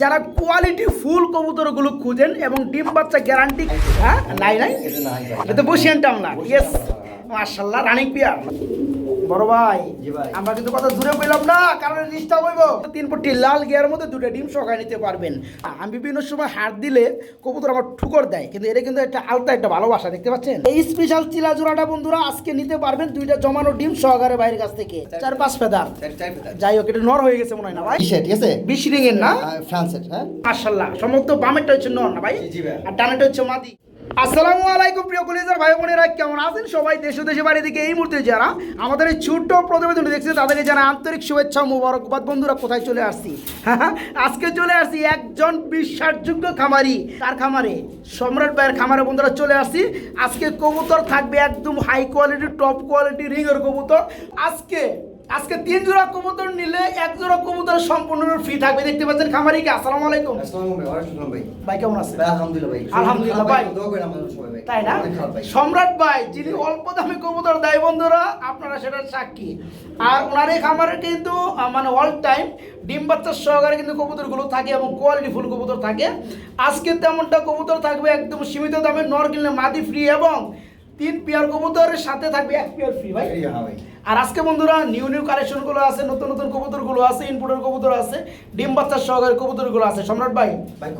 যারা quality full কবুতরগুলো খুঁজেন এবং ডিম বাচ্চা গ্যারান্টি হ্যাঁ? নাই নাই? এটা বসিয়ান টাউন না। ইয়েস মার্শাল্লাহ রানিং পিয়ার। বড় ভাই। আমরা কিন্তু কথা দূরে পেলাম না কারণ ডিস্টার্ব হইব তিন পট্টি লাল গিয়ার মধ্যে দুটো ডিম সকায় নিতে পারবেন। আমি বিভিন্ন সময় হাত দিলে কবুতর আমার ঠুকর দেয় কিন্তু এটা কিন্তু একটা আলতা একটা ভালোবাসা দেখতে পাচ্ছেন? এই স্পেশাল চিলা জোড়াটা বন্ধুরা আজকে নিতে পারবেন দুইটা জমানো ডিম সহকারে বাইরের কাছ থেকে। চার পাঁচ ফেদার। যাই হোক এটা নর হয়ে গেছে মনে হয় না ভাই? ঠিক আছে? বিশ রিংয়ের না? আহ, ফ্রান্সের হ্যাঁ। মাশাল্লাহ সমস্ত বামেরটা হচ্ছে নর না ভাই। আর ডানেরটা হচ্ছে মাদি। আসসালামু আলাইকুম, প্রিয় কলিজার ভাই বোনেরা, কেমন আছেন সবাই? দেশ দেশে বাড়ি থেকে এই মুহূর্তে যারা আমাদের এই ছোট্ট প্রতিবেদন দেখছে তাদেরকে জানা আন্তরিক শুভেচ্ছা মুবারকবাদ। বন্ধুরা, কোথায় চলে আসছি? আজকে চলে আসছি একজন বিশ্বাসযোগ্য খামারি, তার খামারে, সম্রাট ভাইয়ের খামারে। বন্ধুরা, চলে আসছি। আজকে কবুতর থাকবে একদম হাই কোয়ালিটি টপ কোয়ালিটি রিংয়ের কবুতর। আজকে আজকে তিন জোড়া কবুতর নিলে এক জোড়া কবুতর সম্পূর্ণ ফ্রি থাকবে দেখতে পাচ্ছেন খামারিকে আসসালামু আলাইকুম আসসালামু আলাইকুম, ভাই। ভাই কেমন আছেন ভাই, আলহামদুলিল্লাহ ভাই। আলহামদুলিল্লাহ ভাই। দোয়া করেন আমাদের সবাই ভাই। তাই না। সম্রাট ভাই যিনি অল্প দামে কবুতর দেয় বন্ধুরা আপনারা সেটার সাক্ষী আর ওনার এই খামারে কিন্তু মানে অল টাইম ডিম বাচ্চার সহকারে কিন্তু কবুতরগুলো থাকে এবং কোয়ালিটি ফুল কবুতর থাকে আজকে তেমনটা কবুতর থাকবে একদম সীমিত দামে নর কিনলে মাদি ফ্রি এবং তিন পেয়ার কবুতরের সাথে থাকবে এক পেয়ার ফ্রি ভাই হ্যাঁ ভাই। আর আজকে বন্ধুরা নিউ নিউ কালেকশনগুলো আছে নতুন নতুন কবুতরগুলো আছে ইনপুটের কবুতর আছে ডিম বাচ্চার সহকারে কবুতরগুলো আছে। সম্রাট ভাই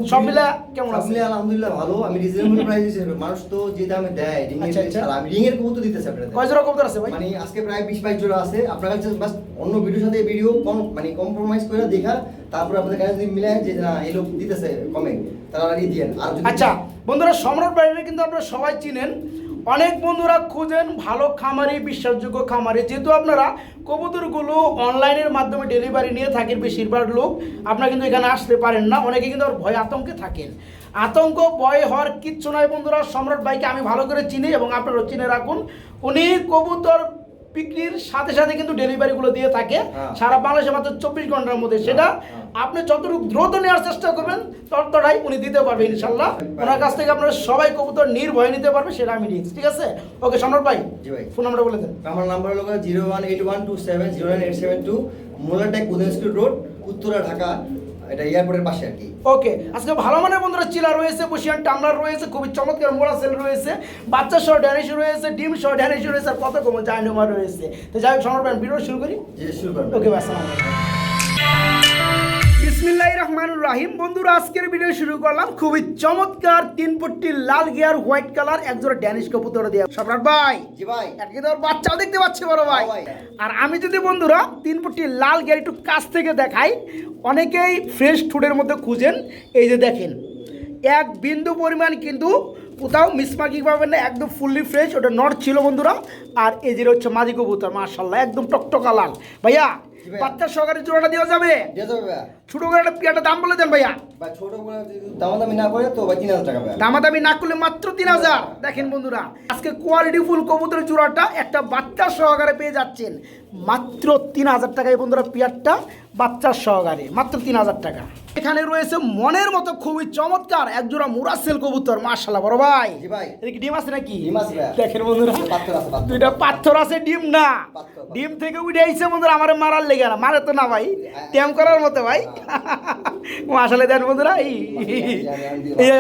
সব রি- মিলে কেমন আছে? আলহামদুলিল্লাহ ভালো। আমি reasonable price হিসেবে, মানুষ তো যে দামে দেয়, ring এর আচ্ছা, আচ্ছা। আমি ring এর কবুতর দিতেছি আপনাদের। কয় জোড়া কবুতর আছে ভাই? মানে আজকে প্রায় বিশ বাইশ জোড়া আছে। আপনার কাছে বাস অন্য ভিডিওর সাথে ভিডিও কম মানে কম্প্রোমাইজ করে দেখা তারপর আপনাদের কাছে যদি মিলে যে না এই লোক দিতেছে কমে তারা দিয়েন আর যদি আচ্ছা বন্ধুরা সম্রাট বাইরে কিন্তু আপনারা সবাই চিনেন। অনেক বন্ধুরা খুঁজেন ভালো খামারি, বিশ্বাসযোগ্য খামারি। যেহেতু আপনারা কবুতরগুলো অনলাইনের মাধ্যমে ডেলিভারি নিয়ে থাকেন বেশিরভাগ লোক, আপনারা কিন্তু এখানে আসতে পারেন না। অনেকে কিন্তু আর ভয় আতঙ্কে থাকেন। আতঙ্ক, ভয়, হওয়ার কিচ্ছু নয় বন্ধুরা। সম্রাট ভাইকে আমি ভালো করে চিনি এবং আপনারা চিনে রাখুন। উনি কবুতর বিক্রির সাথে সাথে কিন্তু ডেলিভারিগুলো দিয়ে থাকে। হ্যাঁ। সারা বাংলাদেশে মাত্র চব্বিশ ঘণ্টার মধ্যে সেটা আপনি যতটুকু দ্রুত নেওয়ার চেষ্টা করবেন ততটাই উনি দিতে পারবে ইনশাল্লাহ। ওনার কাছ থেকে আপনারা সবাই কবুতর নির্ভয় নিতে পারবে সেটা আমি রিক্স ঠিক আছে? ওকে সম্রাট ভাই জি ভাই। ফোন নাম্বার বলে দেন। আমার নাম্বার হলো zero one eight one two seven zero nine eight seven two মোলাটেক Uday school road Uttara Dhaka. এটা এয়ারপোর্টের পাশে আর কি। ওকে আজকে ভালো মানের বন্ধুরা চিলা রয়েছে বসিয়ান টামলার রয়েছে খুবই চমৎকার মোড়া সেল রয়েছে বাচ্চা সহ ড্যানিশ রয়েছে ডিম সহ ড্যানিশ রয়েছে আর কত কম জায়নুমা রয়েছে। তো যাই হোক সমর্পণ ভিডিও শুরু করি? শুরু করি ওকে আসসালামু বিসমিল্লাহির রহমানুর রাহিম। বন্ধুরা আজকের ভিডিও শুরু করলাম খুবই চমৎকার তিন পট্টি লাল গিয়ার হোয়াইট কালার একজোড়া ড্যানিশ কবুতর দিয়ে। সম্রাট ভাই জি ভাই। আজকে তো ওর বাচ্চাও দেখতে পাচ্ছি বড় ভাই। আর আমি যদি বন্ধুরা তিন পট্টি লাল গিয়ার একটু কাছ থেকে দেখাই অনেকেই ফ্রেশ ফুডের মধ্যে খুঁজেন। এই যে দেখেন এক বিন্দু পরিমাণ কিন্তু কোথাও মিসমার্কিং পাবেন না একদম ফুললি ফ্রেশ ওটা নট ছিল বন্ধুরা। আর এই যে হচ্ছে মাদি কবুতর মার্শাল্লাহ একদম টকটকা লাল। ভাইয়া বাচ্চার সহকারে জোড়াটা দেওয়া যাবে। দিয়ে যাবে ভাইয়া। ছোট করে একটা পিয়াটা দাম বলে দেন ভাইয়া। বা ছোট করে দামাদামি না করে তো ভাই তিন হাজার টাকা ভাইয়া। দামাদামি না করলে মাত্র তিন হাজার। দেখেন বন্ধুরা আজকে কোয়ালিটি ফুল কবুতরের জোড়াটা একটা বাচ্চা সহকারে পেয়ে যাচ্ছেন। মাত্র তিন হাজার টাকা এই বন্ধুরা পিয়ারটা বাচ্চার সহকারে মাত্র তিন হাজার টাকা। এখানে রয়েছে মনের মতো খুবই চমৎকার এক জোড়া মুরাসেল কবুতর মার্শাল্লাহ বড় ভাই। এদিকে ডিম আছে নাকি। দেখেন বন্ধুরা পাথর আছে, দুইটা পাথর আছে ডিম না। ডিম থেকে উঠে আইছে বন্ধুরা আমার মারার লেগে না মারে তো না ভাই ট্যাম করার মতো ভাই। আসলে দেন বন্ধুরা এই।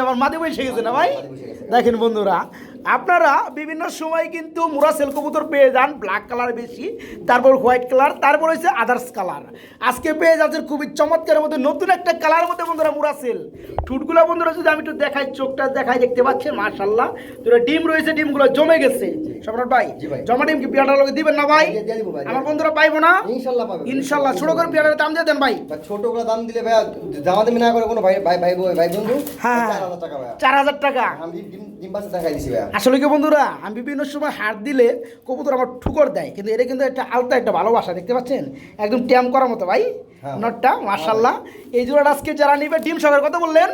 আমার মাঝে বসে গেছে না ভাই। দেখেন বন্ধুরা আপনারা বিভিন্ন সময় কিন্তু মুরা সেল কবুতর পেয়ে যান ব্ল্যাক কালার বেশি তারপর হোয়াইট কালার তারপর হচ্ছে আদার্স কালার আজকে পেয়ে যাচ্ছেন খুবই চমৎকারের মধ্যে নতুন একটা কালার মধ্যে বন্ধুরা মুরা সেল ঠুটগুলো বন্ধুরা যদি আমি একটু দেখাই চোখটা দেখাই দেখতে পাচ্ছেন? মার্শাল্লাহ দুটো ডিম রয়েছে ডিমগুলো জমে গেছে। সম্রাট ভাই ভাই। জমা ডিম কি পিয়াটার লোকে দিবেন না ভাই? ভাই। আমার বন্ধুরা পাইবো না? ইনশাল্লাহ পাবে। ইনশাল্লাহ ছোট করে পিয়াটার দাম দিয়ে দেন ভাই। ছোট করে দাম দিলে ভাইয়া দামাদামি না করে কোনো ভাই ভাই ভাই ভাই ভাই বন্ধু হ্যাঁ। চার হাজার টাকা চার হাজার টাকা। আমি ডিম ডিম পাশে দেখাই দিছি ভাইয়া আসলে কি বন্ধুরা আমি বিভিন্ন সময় হাত দিলে কবুতর আমার ঠুকর দেয় কিন্তু এটা কিন্তু একটা আলতা একটা ভালোবাসা দেখতে পাচ্ছেন? একদম ট্যাম করার মতো ভাই। হ্যাঁ। নটটা মার্শাল্লাহ এই জোড়াটা আজকে যারা নিবে ডিম সবার কথা বললেন?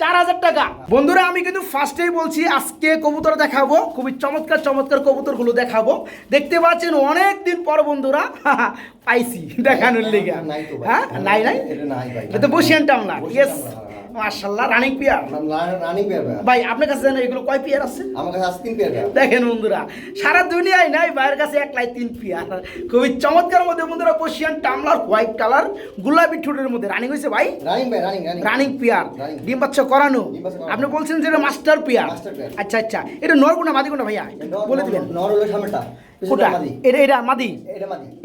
চার হাজার টাকা বন্ধুরা আমি কিন্তু ফার্স্টেই বলছি আজকে কবুতর দেখাবো খুবই চমৎকার চমৎকার কবুতরগুলো দেখাবো। দেখতে পাচ্ছেন অনেক দিন পর বন্ধুরা পাইছি দেখানোর লেগে। হ্যাঁ নাই নাই? এটা তো বসিয়ান টামলা বসিয়ান ইয়েস মার্শাল্লাহ রানিং পেয়ার। রানিং পেয়ার ভাই আপনার কাছে জানেন এগুলো কয় পেয়ার আছে? আমার কাছে আছে তিন পেয়ার। দেখেন বন্ধুরা সারা দুনিয়ায় নাই ভাইয়ের কাছে একলাই তিন পেয়ার। খুবই চমৎকার মধ্যে বন্ধুরা বসিয়ান টামলার হোয়াইট কালার গোলাপি ঠোঁটের মধ্যে। রানিং হয়েছে ভাই? রানিং ভাই রানিং রানিং। পেয়ার। ডিম বাচ্চা করানো। আপনি বলছেন যে এটা মাস্টার পেয়ার আচ্ছা আচ্ছা। এটা নরগুনা মাদি কোনটা ভাইয়া বলে দিবেন। নর হলো সামনেটা। কোটা এটা এটা মাদি।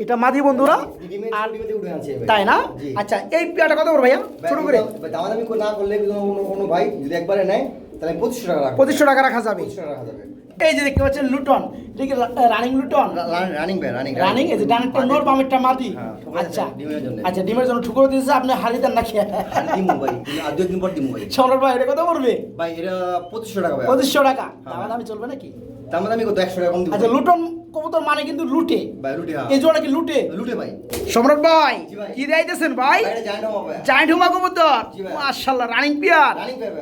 এটা মাদি। বন্ধুরা। আর ডিমে উঠে আনছে ভাই তাই না? আচ্ছা এই পেয়ারটা কত করে ভাইয়া? ছোট করে। দামাদামি না করলে কোনো কোনো- কোনো ভাই যদি একবারে নেয় তাহলে পঁচিশশো টাকা পঁচিশশো টাকা রাখা যাবে। রাখা যাবে। এই যে দেখতে পাচ্ছেন লুটন। ঠিক রানিং লুটন? রানিং ভাই রানিং রানিং এই যে ডানেরটা নর বামেরটা মাদি। হ্যাঁ, আচ্ছা। ডিমের জন্য। আচ্ছা ডিমের জন্য ঠুকরো দিয়েছে আপনি হারি দেন না খেয়ে দিমু ভাই আর দুই দিন পর দিমু ভাই। এটা কত পড়বে? ভাই এটা পঁচিশশো টাকা ভাই। পঁচিশশো টাকা। হ্যাঁ। দামি চলবে নাকি? দামাদামি কত একশো টাকা কম আচ্ছা লুটন কবুতর মানে কিন্তু লুটে। ভাই হ্যাঁ। এই জোড়া কি লুটে? লুটে ভাই। সম্রাট ভাই কি দিয়েছেন ভাই? জায়ান্ট হুমা কবুতর। মাশাআল্লাহ রানিং পিয়ার।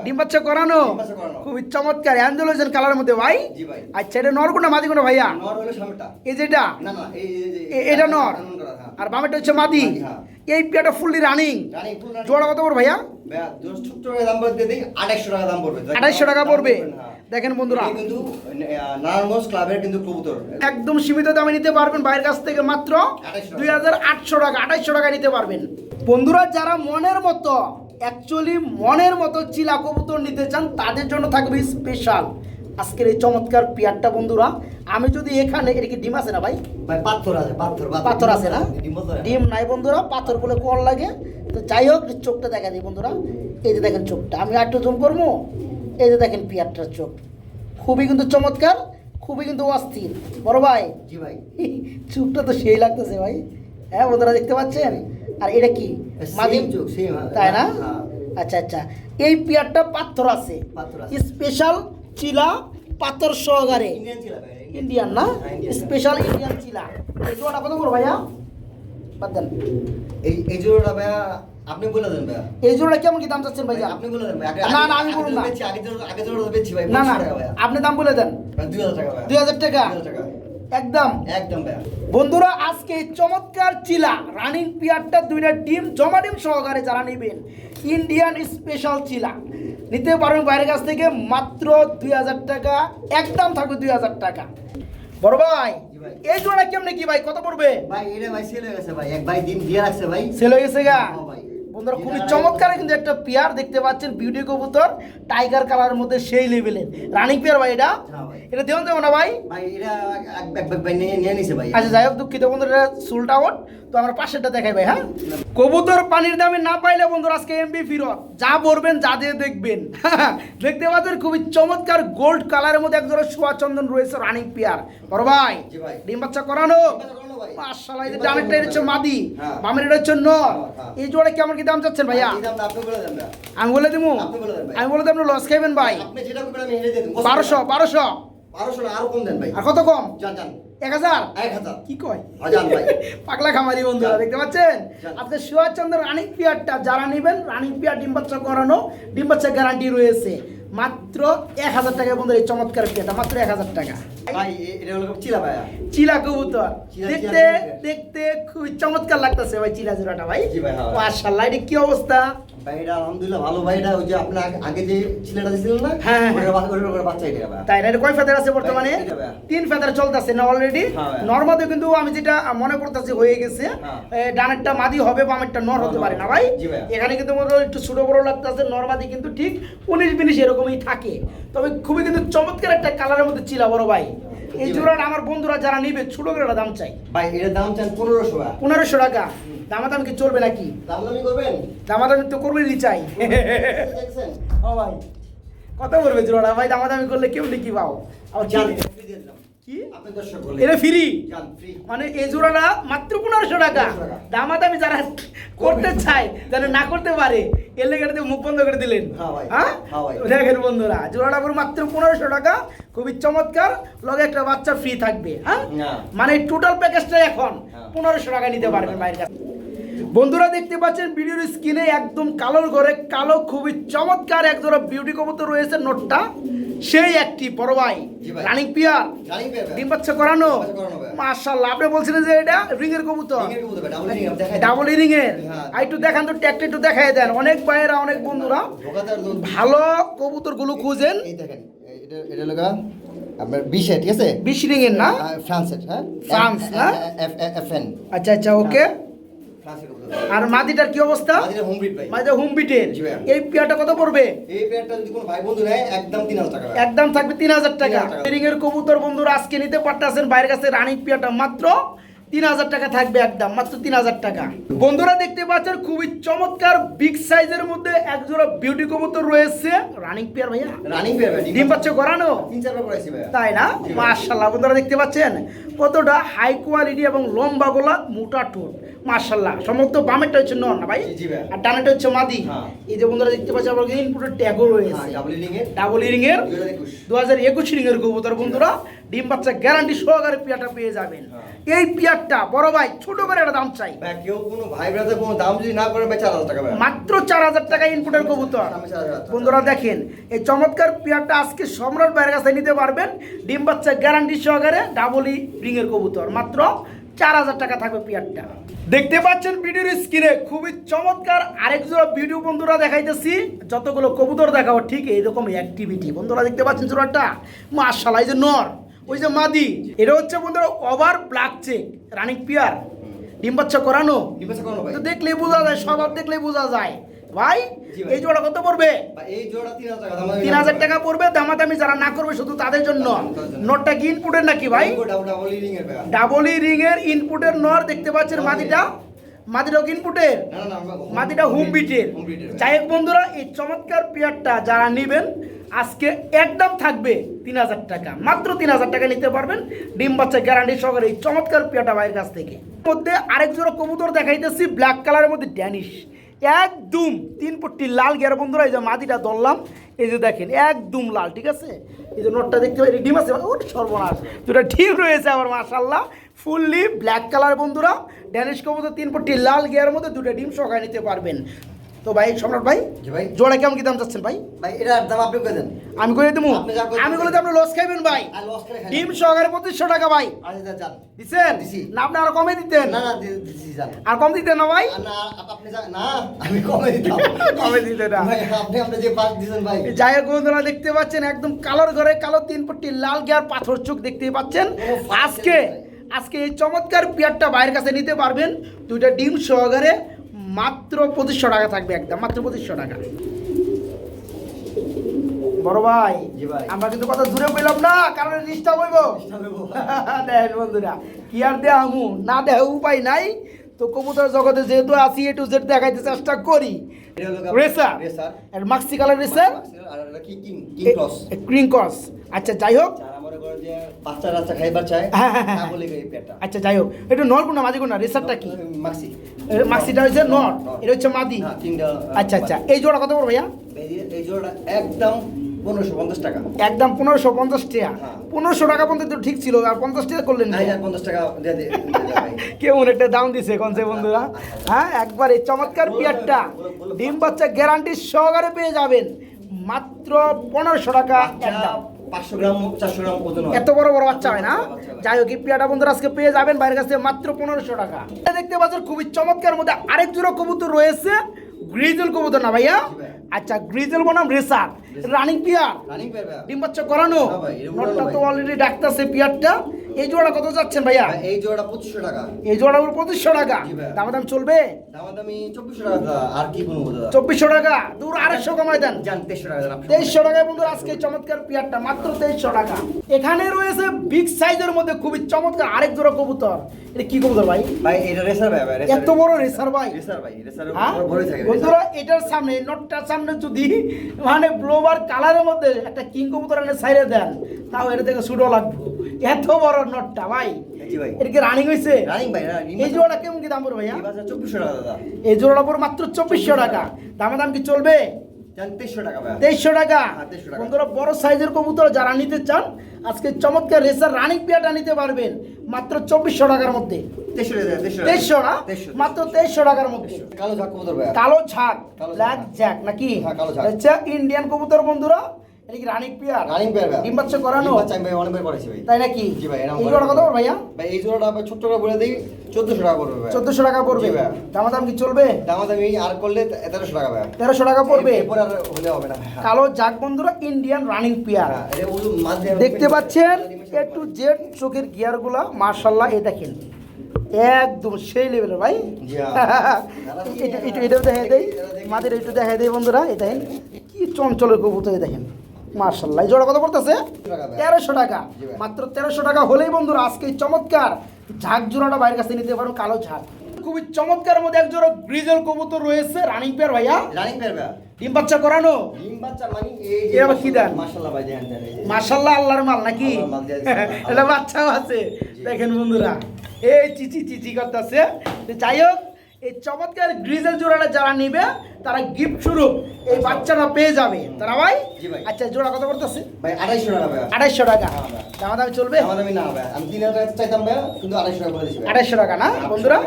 ডিম বাচ্চা করানো। খুবই চমৎকার অ্যান্ডেলোজেন কালারের মধ্যে ভাই। আচ্ছা এটা নর কোনটা মাদি কোনটা ভাইয়া? নর হলো সামনেটা এই যেটা না এই এটা নর। করা, হ্যাঁ। আর বামেটা হচ্ছে মাদি। হ্যাঁ। এই পেয়ারটা ফুললি রানিং জোড়া কত পড়বে ভাইয়া? টাকা পড়বে। দেখেন বন্ধুরা। কিন্তু নারায়ণগঞ্জ ক্লাবের কিন্তু কবুতর। একদম সীমিত দামে নিতে পারবেন বাইরের কাছ থেকে মাত্র দুই হাজার আটশো টাকা টাকা নিতে পারবেন। বন্ধুরা যারা মনের মতো অ্যাকচুয়ালি মনের মতো চিলা কবুতর নিতে চান তাদের জন্য থাকবে স্পেশাল আজকের এই চমৎকার পেয়ারটা বন্ধুরা আমি যদি এখানে এটা কি ডিম আছে না ভাই? ভাই পাথর আছে পাথর পাথর। আছে না? ডিম নাই বন্ধুরা পাথর বলে কল লাগে। তো যাই হোক চোখটা দেখা দিই বন্ধুরা। এই যে দেখেন চোখটা আমি একটু জুম করব? এই যে দেখেন পিয়ারটার চোখ। খুবই কিন্তু চমৎকার খুবই কিন্তু অস্থির। বড় ভাই? জি ভাই। চোখটা তো সেই লাগতেছে ভাই। হ্যাঁ বন্ধুরা দেখতে পাচ্ছেন? আর এটা কি? মাদি Same চোখ, হ্যাঁ। তাই না? হ্যাঁ। আচ্ছা আচ্ছা। এই পিয়ারটা পাথর আছে। পাথর আছে। স্পেশাল চিলা পাথর সহকারে। ইন্ডিয়ান না? হ্যাঁ, স্পেশাল ইন্ডিয়ান চিলা। এই জোড়াটা কত বড় ভাইয়া? বাদ দেন। এই এই জোড়াটা ভাইয়া আপনি বলে দেন ভাইয়া। এই জোড়া কেমন কি দাম চাচ্ছেন ভাইয়া? আপনি বলে দেন ভাই আগে না, না, আমি বলব না। আগে জোড়া আগে জোড়া বেচছি ভাই না না 2500 টাকা ভাইয়া। আপনি দাম বলে দেন। ভাই 2000 টাকা ভাইয়া। দুই হাজার টাকা? 2000 টাকা। একদম? একদম ভাইয়া। বন্ধুরা আজকে চমৎকার চিলা রানিং পিয়ারটা দুইটা ডিম জমা ডিম সহকারে যারা নেবেন ইন্ডিয়ান স্পেশাল চিলা। নিতে পারবেন বাইরের কাছ থেকে মাত্র দুই হাজার টাকা একদম থাকবে দুই হাজার টাকা। বড় ভাই। এই জোড়া কেমনে কি ভাই? কত পড়বে? ভাই এটা ভাই সেল হয়ে গেছে ভাই। এক ভাই দিন দিয়ে রাখছে ভাই। সেল হয়ে গেছে গা? ভাই। বন্ধুরা খুবই চমৎকার কিন্তু একটা পেয়ার দেখতে পাচ্ছেন বিউটি কবুতর টাইগার কালারের মধ্যে সেই লেভেলের রানিং পেয়ার ভাই এটা? হ্যাঁ এটা দেওয়া দেবো না ভাই? ভাই এটা এক ব্যাগ ব্যাগ ভাই নিয়ে নিয়ে নিছে ভাই। আচ্ছা যাই হোক দুঃখিত বন্ধুরা এটা সুলটা আউট তো আমরা পাশেরটা দেখাই ভাই হ্যাঁ? কবুতর পানির দামে না পাইলে বন্ধুরা আজকে এমবি ফিরত। যা বলবেন যা দিয়ে দেখবেন। দেখতে পাচ্ছেন খুবই চমৎকার গোল্ড কালারের মধ্যে একজোড়া সোয়া চন্দন রয়েছে রানিং পেয়ার। বড় ভাই জি ভাই। ডিম বাচ্চা করানো। মাশাআল্লাহ এই যে ডিম ডানেরটা হচ্ছে মাদি। বামের এটা হচ্ছে নর। এই জোড়া কেমন কি দাম চাচ্ছেন ভাইয়া? এই দামটা আপনি বলে দেন ভাইয়া আমি বলে দিব? আপনি বলে দেন ভাই। আমি বলে দেব লস খাইবেন ভাই। আপনি যেটা করবেন আমি হেরে দিয়ে দেব। বারোশো বারোশো। বারোশো আরও কম দেন ভাই। আর কত কম? এক হাজার? এক হাজার। কি কয়? ভাই। পাগলা খামারি বন্ধুরা দেখতে পাচ্ছেন? যান। আজকে সুভাষচন্দ্র রানিং পিয়ারটা যারা নেবেন রানিং পিয়ার ডিম বাচ্চা করানো ডিম বাচ্চা গ্যারান্টি রয়েছে। মাত্র এক হাজার টাকা বন্ধু এই চমৎকার পিয়ারটা মাত্র এক হাজার টাকা। চিলা কবুতর। দেখতে দেখতে খুবই চমৎকার লাগতেছে ভাই চিলা জোড়াটা ভাই হ্যাঁ। মাশাআল্লাহ এটা কি অবস্থা? ভাই আলহামদুলিল্লাহ ভালো ভাই ওই যে আপনি আগে- আগে যে ছেলেটা দিয়েছিলেন না হ্যাঁ, হ্যাঁ। ওটার বা- ওটার ওটার বাচ্চা এটা তাই না? কয় ফেদার আছে বর্তমানে? ভাই, এটা ভাই। তিন ফেদার চলতেছে না অলরেডি হ্যাঁ কিন্তু আমি যেটা মনে করতেছি হয়ে গেছে হ্যাঁ। এ, ডানেরটা মাদি হবে বামেরটা নর হতে পারে না ভাই। এখানে কিন্তু একটু ছোট বড় লাগতেছে নর্মাদি কিন্তু ঠিক উনিশ বিনিশ এরকমই থাকে। তবে খুবই কিন্তু চমৎকার একটা কালারের মধ্যে ছিল বড় ভাই। এই জি ভাই। জোড়াটা আমার বন্ধুরা যারা নিবে ছোট করে দাম চাই। ভাই এটার দাম চান পনেরোশো টাকা পনেরোশো টাকা। দামাদামি কি চলবে নাকি? দাম দামি করবেন? দামাদামি তো করবেনই চাই। ও ভাই কত করবে জোড়াটা ভাই দামাদামি করলে কেউ নাকি পাও। আবার কি- এটা ফ্রি মানে এই জোড়াটা মাত্র পনেরোশো টাকা। দামাদামি যারা করতে চায় যারা না করতে পারে এর লেগে মুখ বন্ধ করে দিলেন। হ্যাঁ হ্যাঁ? হ্যাঁ। দেখেন বন্ধুরা জোড়াটা পুরো মাত্র পনেরোশো টাকা। খুবই চমৎকার। লগে একটা বাচ্চা ফ্রি থাকবে হ্যাঁ? মানে টোটাল প্যাকেজটা এখন হ্যাঁ। পনেরোশো টাকা নিতে পারবেন বাইরের কাছে বন্ধুরা দেখতে পাচ্ছেন ভিডিওর স্ক্রিনে একদম কালোর ঘরে কালো খুবই চমৎকার এক জোড়া বিউটি কবুতর রয়েছে নোটটা। সেই একটি বড় ভাই। Running pair. ডিম বাচ্চা করানো। মাশাআল্লাহ আপনি বলছিলেন যে এটা রিং এর কবুতর ডাবল রিং, এর। হ্যাঁ। আর একটু দেখান তো ট্যাগটা একটু দেখাই দেন। অনেক ভাইয়েরা অনেক বন্ধুরা। ভালো কবুতরগুলো খুঁজেন। এই দেখেন এটা এটা লগা আপনার বিশে ঠিক আছে? বিশ রিং এর না? ফ্রান্সের হ্যাঁ? ফ্রান্স, না? এফ এফ এন আচ্ছা আচ্ছা ওকে। কবুতর আর মাদিটার কি অবস্থা? মাদিটা হুম বিটের এই পেয়ারটা কত পড়বে? এই পেয়ারটা যদি কোনো ভাই বন্ধু নেয় একদম তিন হাজার টাকা। একদম থাকবে তিন হাজার টাকা। 3,000 টাকা। রিং এর কবুতর বন্ধুরা আজকে নিতে পারতেছেন বাইরের কাছে রানিং পিয়াটা মাত্র তিন হাজার টাকা থাকবে একদম মাত্র তিন হাজার টাকা। বন্ধুরা দেখতে পাচ্ছেন খুবই চমৎকার বিগ সাইজের মধ্যে একজোড়া বিউটি কবুতর রয়েছে। রানিং পিয়ার ভাইয়া? রানিং পেয়ার ডিম পাচ্ছে করানো তিন চারবার তাই না? মার্শাল্লাহ বন্ধুরা দেখতে পাচ্ছেন কতটা হাই কোয়ালিটি এবং লম্বা গোলা মোটা ঠোঁট। মার্শাল্লাহ সমস্ত বামেরটা হচ্ছে নর না ভাই। আর ডানেরটা হচ্ছে মাদি। হ্যাঁ। এই যে বন্ধুরা দেখতে পাচ্ছেন আমার ইনপুটের ট্যাগও রয়েছে। হ্যাঁ ডাবল রিং এর। ডাবল ইরিং এর। দুই হাজার একুশ। দু হাজার একুশ রিংয়ের কবুতর বন্ধুরা। ডিম বাচ্চা গ্যারান্টি সহকারে পিয়াটা পেয়ে যাবেন। এই পিয়ারটা বড় ভাই ছোট করে একটা দাম চাই। ভাই কেউ কোনো ভাই ব্রাদার কোনো দাম যদি না করে ভাই চার হাজার টাকা ভাই মাত্র চার হাজার টাকা ইনপুটের কবুতর। বন্ধুরা দেখেন এই চমৎকার পিয়ারটা আজকে সম্রাট বাইরের কাছে নিতে পারবেন। ডিম বাচ্চা গ্যারান্টি সহকারে ডাবলই রিংয়ের কবুতর। মাত্র চার হাজার টাকা থাকবে পিয়ারটা। দেখতে পাচ্ছেন ভিডিওর স্ক্রিনে খুবই চমৎকার আরেক জোড়া ভিডিও বন্ধুরা দেখাইতেছি। যতগুলো কবুতর দেখাবো ঠিক এইরকম অ্যাক্টিভিটি বন্ধুরা দেখতে পাচ্ছেন জোড়াটা? মাশাল্লাহ এই যে নর। ওই যে মাদি এটা হচ্ছে বন্ধুরা over black check running pair. ডিম বাচ্চা করানো। তো দেখলেই বোঝা যায় স্বভাব দেখলে বোঝা যায়। ভাই এই জোড়া কত পড়বে? তিন হাজার টাকা পড়বে দামাদামি যারা না করবে শুধু তাদের জন্য। নটটা কি ইনপুটের নাকি ভাই? ডাবল রিং এর ইনপুটের নর দেখতে পাচ্ছেন মাদিটা? মাদিটাও কি ইনপুটের মাদিটা হুম বিটের যাই হোক বন্ধুরা এই চমৎকার পেয়ারটা যারা নেবেন আজকে একদম থাকবে তিন হাজার টাকা। মাত্র তিন হাজার টাকা নিতে পারবেন। ডিম বাচ্চা গ্যারান্টি সহকারে এই চমৎকার পেয়ারটা ভাইয়ের কাছ থেকে। মধ্যে আরেক জোড়া কবুতর দেখাইতেছি ব্ল্যাক কালারের মধ্যে ড্যানিশ একদম তিন পট্টি লাল গিয়ার বন্ধুরা, এই যে মাদিটা ধরলাম, এই যে দেখেন, একদম লাল, ঠিক আছে? এই যে নোটটা দেখতে পাই ডিম আছে সর্বনাশ। দুটা ঠিক রয়েছে আবার মাশাল্লাহ ফুললি ব্ল্যাক কালার বন্ধুরা ড্যানিশ কবুতর, তিন পট্টি লাল গিয়ার মধ্যে দুটো ডিম সকায় নিতে পারবেন। তো ভাই সম্রাট ভাই ভাই। জোড়া কেমন কি দাম চাচ্ছেন ভাই? ভাই এটার দাম আপনি কই দেন? আমি করে দেবো করে আমি করে দেবো আপনি লস খাইবেন ভাই। করে ডিম সহকারে পঁচিশশো টাকা ভাই। দিচ্ছেন না আপনি আরও কমে দিতেন। না আর কম দিতেন না ভাই? না আমি কমে দিতাম। কমে দিতেন না। ভাই আপনি আপনি যে পাস দিছেন ভাই। যাই হোক বন্ধুরা দেখতে পাচ্ছেন একদম কালোর ঘরে কালো তিন পট্টি লাল গিয়ার পাথর চোখ দেখতেই পাচ্ছেন। আজকে আজকে এই চমৎকার পেয়ারটা বাইরের কাছে নিতে পারবেন। দুইটা ডিম সহকারে মাত্র পঁচিশশো টাকা থাকবে একদম মাত্র পঁচিশশো টাকা। বড় ভাই আমরা কিন্তু কথা দূরে পেলাম না কারণ ডিস্টার্ব হইব দেন বন্ধুরা কি আর দেয়া আমু না দেহ উপায় নাই। তো কবুতর জগতে যেহেতু আসি এ টু জেড দেখাইতে চেষ্টা করি। রেসার রেসার আর মাক্সি কালার রেসার কি ক্রস আচ্ছা যাই হোক। খাইবার চায় হ্যাঁ, হ্যাঁ, হ্যাঁ। আচ্ছা যাই হোক এটা নর কোনা মাঝি কোনা রেসারটা কি? মাক্সি মাক্সিটা হচ্ছে নর এটা হচ্ছে মাদি। আচ্ছা আচ্ছা এই জোড়া কত বড় ভাইয়া? এই জোড়াটা একদম পনেরোশো পঞ্চাশ টাকা। একদম পনেরোশো পঞ্চাশ টাকা। পনেরোশো টাকা পর্যন্ত তো ঠিক ছিল আর পঞ্চাশ টাকা করলেন পঞ্চাশ টাকা। কেমন একটা দাম দিছে বন্ধুরা? হ্যাঁ একবার এই চমৎকার পিয়ারটা। ডিম বাচ্চা গ্যারান্টি সহকারে পেয়ে যাবেন। মাত্র পনেরোশো টাকা একদম। এত বড় বড় বাচ্চা হয় না? আজকে পেয়ে যাবেন বাইরের মাত্র টাকা। দেখতে পাচ্ছেন খুবই চমৎকার মধ্যে আরেক জোড়া কবুতর রয়েছে। গ্রিজল কবুতর না ভাইয়া। আচ্ছা গ্রিজেল বনাম racer. Running pair. Running pair ডিম বাচ্চা করানো। এটা নটটা তো। অলরেডি ডাকতেছে পিয়ারটা। এই জোড়া কত যাচ্ছেন ভাইয়া? এই জোড়াটা পঁচিশশো টাকা। এই জোড়া উপর পঁচিশশো টাকা? দাম দাম চলবে? দামাদামি চব্বিশশো টাকা আর কি দাদা? চব্বিশশো টাকা। দূর আড়াইশো কমাই দেন। জান তেইশশো টাকা। তেইশশো টাকায় বন্ধুরা আজকে চমৎকার পিয়ারটা মাত্র তেইশশো টাকা। এখানে রয়েছে বিগ সাইজের মধ্যে খুবই চমৎকার আরেক জোড়া কবুতর। এটা কি কবুতর ভাই? ভাই এটা রেসার ভাই ভাই এত বড় রেসার ভাই। রেসার ভাই রেসার হ্যাঁ? থাকে বন্ধুরা এটার সামনে নটটার সামনে যদি মানে ব্লোবার কালারের মধ্যে একটা কিং কবুতর এনে সাইরে দেন তাও এটা থেকে সুডো লাগবে। এত বড় নটটা ভাই। এটা কি রানিং হয়েছে রানিং ভাই এই জোড়াটা কেমন কি দাম পড়বে ভাইয়া? চব্বিশশো টাকা দাদা। এই জোড়াটা পড়বে মাত্র চব্বিশশো টাকা। দামা দাম কি চলবে? তেইশশো টাকা তেইশশো টাকা। হ্যাঁ, 2300 টাকা। বন্ধুরা বড় সাইজের কবুতর যারা নিতে চান আজকে চমৎকার রেসার রানিং পেয়ারটা নিতে পারবেন। মাত্র চব্বিশশো টাকার মধ্যে। তেইশশো না? মাত্র তেইশশো টাকার মধ্যে। কালো ঝাক কবুতর ভাই কালো ঝাক। ব্ল্যাক ঝাঁক। জ্যাক নাকি? হ্যাঁ, ইন্ডিয়ান কবুতর বন্ধুরা। এটা কি রানিক পিয়ার? রানিং পেয়ার ভাই। ডিম বাচ্চা করানো? বাচ্চা ভাই অনেকবার করেছি ভাই। তাই নাকি? জি ভাই, এই জোড়া কত পড়বে ভাইয়া? ভাই এই জোড়াটা আমরা ছোট্ট করে বলে দিই টাকা পড়বে ভাই। টাকা পড়বে। ভাই। দামা দাম কি চলবে? দাম আমি আর করলে টাকা ভাই। টাকা পড়বে। এরপর আর হলে হবে না কালো জাগ বন্ধুরা ইন্ডিয়ান রানিং পিয়ার হ্যাঁ, এটা দিয়ে- দেখতে পাচ্ছেন একটু জেড চোখের গিয়ারগুলো মার্শাল্লাহ এই দেখেন। একদম সেই লেভেলের ভাই। হ্যাঁ। এটা এটা দেখাই দেয় মাদের একটু দেখাই দেয় বন্ধুরা এই দেখেন। কি চঞ্চলের কবুতর দেখেন। মার্শাল্লাহ এই জোড়া কত পড়তেছে? তেরোশো টাকা মাত্র তেরোশো টাকা হলেই বন্ধুরা আজকে চমৎকার ঝাঁক জোড়াটা বাইরের কাছে নিতে পারো কালো ঝাঁক। খুবই চমৎকার মধ্যে এক জোড়া গ্রিজেল কবুতর রয়েছে রানিং পেয়ার ভাইয়া। রানিং পেয়ার ভাই। ডিম বাচ্চা করানো? ডিম বাচ্চা মানে এই এ আবার কি দেন? মাশাআল্লাহ ভাই দেন মার্শাল্লাহ আল্লাহর মাল নাকি। এটা বাচ্চাও আছে। দেখেন বন্ধুরা। এই চিচি চিচি করতেছে। যাই হোক এই চমৎকার গ্রিজেল জোড়াটা যারা নিবে তারা গিফট স্বরূপ এই বাচ্চাটা পেয়ে যাবে। তারা ভাই। আচ্ছা জোড়া কত করতেছে ভাই আড়াইশো টাকা ভাই। আড়াইশো টাকা। হ্যাঁ। দামা দামি চলবে? আমার দামি না ভাই। আমি তিন হাজার টাকা চাইতাম ভাই কিন্তু আড়াইশো টাকা করে দিছি আড়াইশো টাকা না বন্ধুরা?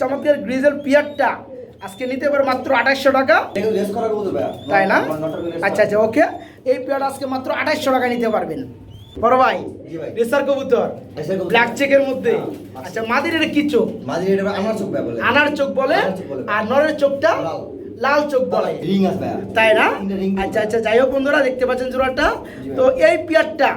চমৎকার গ্রিজেল পিয়ারটা আজকে নিতে পারে মাত্র আঠাইশশো টাকা। তাই না? আচ্ছা আচ্ছা ওকে। এই পেয়ার আজকে মাত্র আঠাইশশো টাকা নিতে পারবেন। বড় ভাই রেসার কবুতর ব্ল্যাক চেকের মধ্যে। হ্যাঁ, আচ্ছা মাদির এটা কি চোখ? মাঝে এটা আমার চোখ ভাই বলে। আনার চোখ বলে? আনার চোখ বলে। আর নরের চোখটা লাল। চোখ বলে। রিং আছে তাই না? আচ্ছা আচ্ছা যাই হোক বন্ধুরা দেখতে পাচ্ছেন জোড়াটা। তো এই পেয়ারটা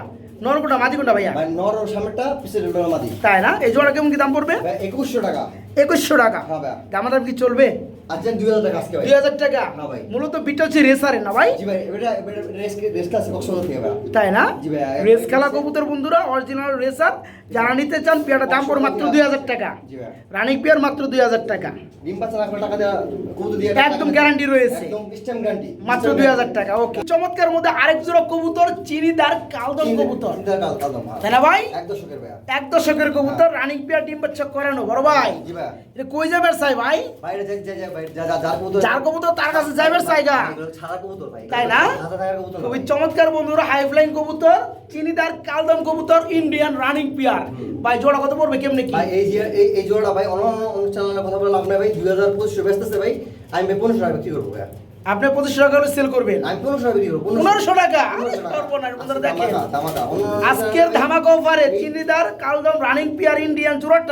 মাদি ভাইয়া? নর ওর সামনেটা পিছের মাদি। তাই না? এই জোড়া কেমন কি দাম পড়বে? একুশশো টাকা। একুশশো টাকা। হ্যাঁ দাম দাম কি চলবে? আচ্ছা দুই হাজার টাকা। মূলত বিটা হচ্ছে রেসারে না ভাই? তাই না? রেস খেলা কবুতর বন্ধুরা অরিজিনাল রেসার যারা নিতে চান পেয়ারটার দাম পড়ে মাত্র দুই হাজার টাকা। রানিং পেয়ার মাত্র দুই হাজার টাকা। একদম রয়েছে। মাত্র দুই হাজার ওকে চমৎকার মধ্যে আরেক জোড়া কবুতর চিনিদার কালদম কবুতর। হ্যাঁ। তাই না ভাই? এক দশকের কবুতর রানিং পেয়ার ডিম বাচ্চা করানো বড় ভাই। জি ভাই। এটা কই যাবে চাই ভাই বাইরে যাই যাই যাই বাইরে যা যা যার কবুতর। যার কবুতর তার কাছে যাবে চাইগা এগুলো ছাড়া কবুতর ভাই। তাই না? হাজার টাকার কবুতর না খুবই চমৎকার বন্ধুরা হাই ফ্লাইং কবুতর চিনিদার কালদম কবুতর ইন্ডিয়ান রানিং পিয়ার ভাই জোড়া কত পড়বে কেমনে কি? ভাই এই এই এই ভাই অন্য অন্য অনুষ্ঠানের কথা বলে লাভ নাই ভাই দুই হাজার পঁচিশশো ভাই। আমি ভাই পনেরোশো টাকা বিক্রি করব ভাই আপনি পঁচিশশো টাকা হলে সেল করবেন। পনেরোশো টাকা আজকের অনুষ্ঠানে- ধামাকা অফারে চিনিদার কালদম রানিং পিয়ার ইন্ডিয়ান হাত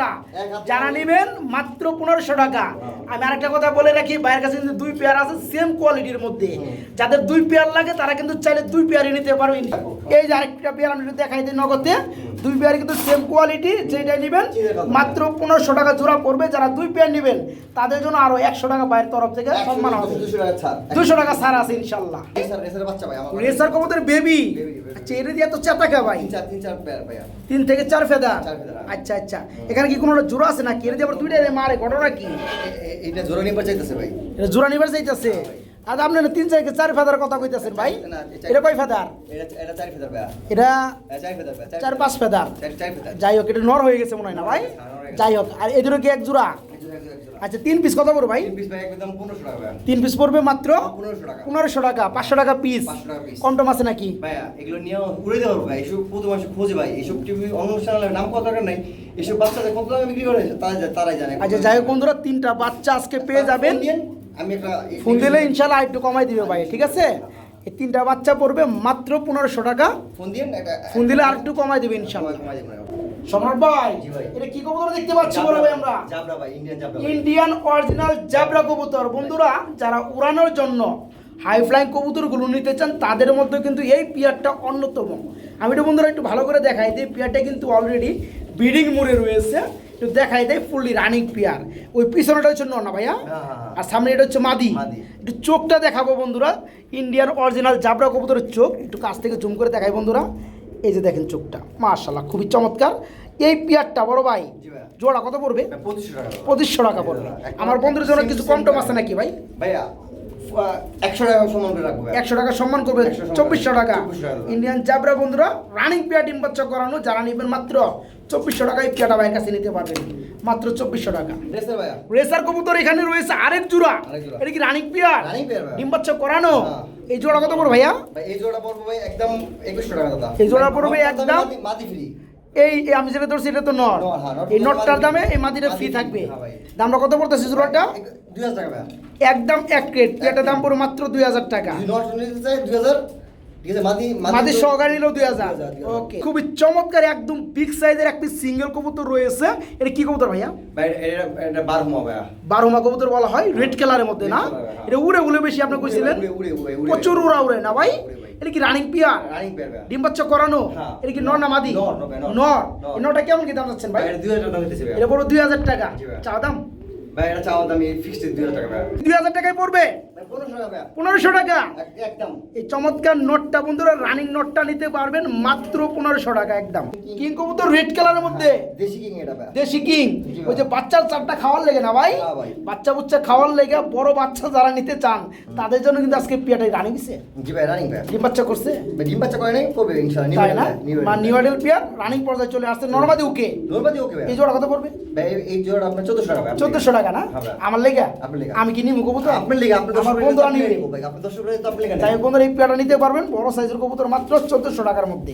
যারা। নেবেন মাত্র পনেরোশো টাকা। আমি আরেকটা কথা বলে রাখি বাইরের কাছে কিন্তু দুই পেয়ার আছে সেম কোয়ালিটির মধ্যে। যাদের দুই পেয়ার লাগে তারা কিন্তু চাইলে দুই পেয়ারই নিতে পারবেন। এই যে আরেকটা পেয়ার আমি দেখাই দিই নগদে। দুই পেয়ার কিন্তু সেম কোয়ালিটি যেটাই নেবেন মাত্র পনেরোশো টাকা জোড়া পড়বে। যারা দুই পেয়ার নেবেন তাদের জন্য আরও একশো টাকা বাইরের তরফ থেকে সম্মান হবে। দুশো, টাকা ছাড়। ছাড় আছে ইনশাল্লাহ। রেসার- কবুতর বেবি। আচ্ছা এটা দিয়ে তো চেতাকা ভাই? তিন থেকে চার ফেদা? আচ্ছা আচ্ছা। এখানে কি কোনো জোড়া আছে না কেড়ে দিয়ে আবার দুইটা মারে ঘটনা কি? এ- এ- এইটা জোরে নিবার চাইতেছে ভাই। এটা জোড়া নিবার চাইতেছে? আর আপনি তিন থেকে চার ফেদার কথা কইতেছেন ভাই? এটা- কয় ফেদার? এটা চার হ্যাঁ, চার চার পাঁচ ফেদার। চার চার যাই হোক এটা নর হয়ে গেছে মনে হয় না ভাই? যাই হোক আর এদের কি এক জোড়া। আচ্ছা তিন পিস কত পড়বে ভাই? তিন পিস পড়বে মাত্র পনেরোশো টাকা। পাঁচশো টাকা পিস 500 টাকা piece। কম টম আছে নাকি? এগুলো নিয়ে উড়ে দেওয়ার ভাই এসব প্রতি মাসে খোঁজে ভাই। এসব টিভি অনুষ্ঠানের নাম কত দরকার নাই? এসব বাচ্চাদের কত দামে বিক্রি করে তারাই জানে। আচ্ছা যাই হোক বন্ধুরা তিনটা বাচ্চা আজকে পেয়ে যাবেন। আমি একটা ফোন দিলে ইনশাল্লাহ একটু কমাই দিবে ভাই ঠিক আছে? এই তিনটা বাচ্চা পড়বে মাত্র পনেরোশো টাকা। ফোন একটা ফোন দিলে আর একটু কমাই দিবে ইনশাল্লাহ কমাই দেবেন না। সম্রাট ভাই এটা কি কবুতর দেখতে পাচ্ছি বড় ভাই আমরা? জাবরা ভাই ইন্ডিয়ান জাবরা ইন্ডিয়ান অরিজিনাল জাবরা কবুতর। বন্ধুরা যারা উড়ানোর জন্য হাই ফ্লাইং কবুতরগুলো নিতে চান তাদের মধ্যে কিন্তু এই পিয়ারটা অন্যতম। আমি তো বন্ধুরা একটু ভালো করে দেখাই। দিই পিয়ারটা কিন্তু অলরেডি ব্রিডিং মোড়ে রয়েছে। একটু দেখাই দেয় ফুললি রানিং পিয়ার। ওই পিছনেটা হচ্ছে না ভাইয়া। হ্যাঁ, হ্যাঁ, হ্যাঁ। আর সামনে এটা হচ্ছে মাদি। একটু চোখটা দেখাবো বন্ধুরা। ইন্ডিয়ান অরিজিনাল জাবরা কবুতরের চোখ। একটু কাছ থেকে জুম করে দেখাই বন্ধুরা। এই যে দেখেন চোখটা। মার্শাল্লাহ খুবই চমৎকার। এই পিয়ারটা বড় ভাই জোড়া কত পড়বে? ভাই, 2500 টাকা। পঁচিশশো টাকা পড়বে। আমার বন্ধুদের জন্য কিছু কম টম আছে নাকি ভাই? ভাইয়া একশো টাকা করে রাখব। একশো টাকা সম্মান করবে চব্বিশশো টাকা। ইন্ডিয়ান জাবরা বন্ধুরা রানিং পিয়া ডিম বাচ্চা করানো যারা নেবেন মাত্র চব্বিশশো টাকায় পিয়াটা ভাইয়ের কাছে নিতে পারবেন। মাত্র চব্বিশশো টাকা। ভাইয়া। রেসার কবুতর এখানে রয়েছে আরেক জোড়া। এটা কি রানিং পেয়ার ডিম বাচ্চা করানো? হ্যাঁ। এই জোড়া কত পড়বে ভাইয়া? এই জোড়া পড়বে ভাই একদম একুশশো টাকা দাদা। এই জোড়া পড়বে একদম- দামে মাদি- মাদি ফ্রি এই আমি যেটা ধরছি এটা তো নট হ্যাঁ, এই নটটার দামে। এই মাদিটা ফ্রি থাকবে। হ্যাঁ দামটা কত পড়তেছে জোড়াটা একদম এক ক্রেট পিয়াটার দাম পড়বে মাত্র দুই হাজার টাকা। সহকারে নিলেও দুই হাজার। 2000, 2000 ওকে। খুবই চমৎকার একদম বিগ সাইজের একটি সিঙ্গেল কবুতর রয়েছে। এটা কি কবুতর ভাইয়া? ভাই এটা এটা বারহুমা কবুতর বলা হয় রেড কালারের মধ্যে না? হ্যাঁ। এটা উড়ে উড়ে বেশি আপনি কইছিলেন। প্রচুর উড়া। উড়ে না ভাই। এটা কি রানিং পিয়ার রানিং পেয়ার ডিম বাচ্চা করানো? হ্যাঁ। এটা কি নর না মাদি? নর, নর। এই নরটা কেমন কি দাম যাচ্ছেন ভাই? এটা 2000 টাকা দিতেছে এটা বড় দুই হাজার টাকা। চা দাম? ভাই এটা চাওয়া দাম ফিক্সড 2000 টাকা ভাইয়া দুই হাজার টাকায় পড়বে? ভাই 1500 টাকা পনেরোশো টাকা? একদম। এই চমৎকার নোটটা বন্ধুরা রানিং নোটটা নিতে পারবেন মাত্র পনেরোশো টাকা একদম। কিং কবুতর রেড কালারের মধ্যে? দেশি কিং এটা দেশি কিং ওই যে বাচ্চার চারটা খাওয়ার লেগে না ভাই? হ্যাঁ বাচ্চা বুচ্চা খাওয়ার লেগে বড় বাচ্চা যারা নিতে চান তাদের জন্য কিন্তু আজকে পিয়াটাই রানিং দিছে জি ভাই রানিং ভাইয়া ডিম বাচ্চা করছে? ভাই ডিম বাচ্চা করে নাই করবে ইনশাআল্লাহ তাই না? বা নিউ আইডেল পিয়ার রানিং পর্যায়ে চলে আসছে। নর্মাদি ওকে? নরমাদি ওকে এই জোড়া কত পড়বে? ভাই এই জোড়া আপনার 1400 টাকা ভাই চোদ্দশো টাকা না। আমার লেগে? লেগা। আমি কি নিমু কবুতর? আপনার লেগা আমার বন্ধুরা আপনি নিবে। লেগে তাই বন্ধুরা এই পেয়ারটা নিতে পারবেন বড় সাইজের কবুতর মাত্র চোদ্দশো টাকার মধ্যে।